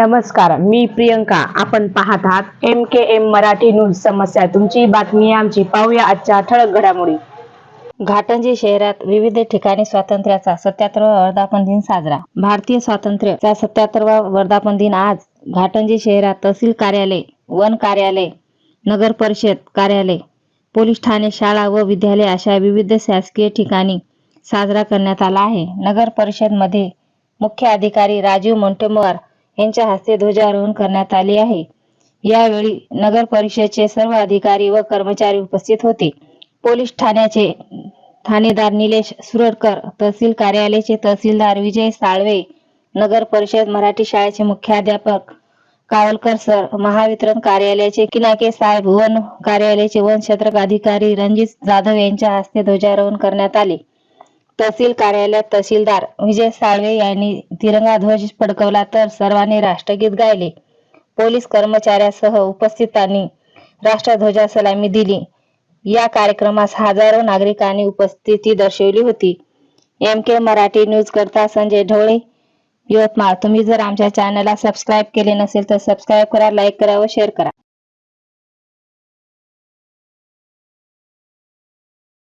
नमस्कार मी प्रियंका. आपण पाहत आहात M K M Marathi news समस्या. तुमची बातमी आमची. पाहूया आजच्या ठळक घडामोडी. घाटंजी शहरात विविध ठिकाणी स्वातंत्र्याचा सत्याहत्तरवा वर्धापन दिन साजरा. भारतीय स्वातंत्र्याचा सत्याहत्तरवा वर्धापन दिन आज. घाटंजी शहरात तहसील कार्यालय वन कार्यालय नगर परिषद कार्यालय पोलीस ठाणे शाळा व विद्यालय अशा विविध शासकीय ठिकाणी साजरा करण्यात आला आहे. नगर परिषदमध्ये मुख्य अधिकारी राजीव मोंटेमवार यांच्या हस्ते ध्वजारोहण करण्यात आले आहे. यावेळी नगर परिषदचे सर्व अधिकारी व कर्मचारी उपस्थित होते. पोलीस ठाण्याचे ठाणेदार निलेश सुरडकर तहसील कार्यालयाचे तहसीलदार विजय साळवे नगर परिषद मराठी शाळेचे मुख्याध्यापक कावलकर सर महावितरण कार्यालयाचे किनाके साहेब वन कार्यालयाचे वन क्षेत्रक अधिकारी रणजित जाधव यांच्या हस्ते ध्वजारोहण करण्यात आले. तहसील कार्यालयात तहसीलदार विजय साळवे यांनी तिरंगा ध्वज फडकवला तर सर्वांनी राष्ट्रगीत गायले. पोलीस कर्मचाऱ्यासह उपस्थितांनी राष्ट्रध्वजा सलामी दिली. या कार्यक्रमास हजारो नागरिकांनी उपस्थिती दर्शवली होती. एम के मराठी न्यूज करता संजय ढवळे. यवतमाळ. तुम्ही जर आमच्या चॅनलला सबस्क्राईब केले नसेल तर सबस्क्राईब करा लाईक करा व शेअर करा.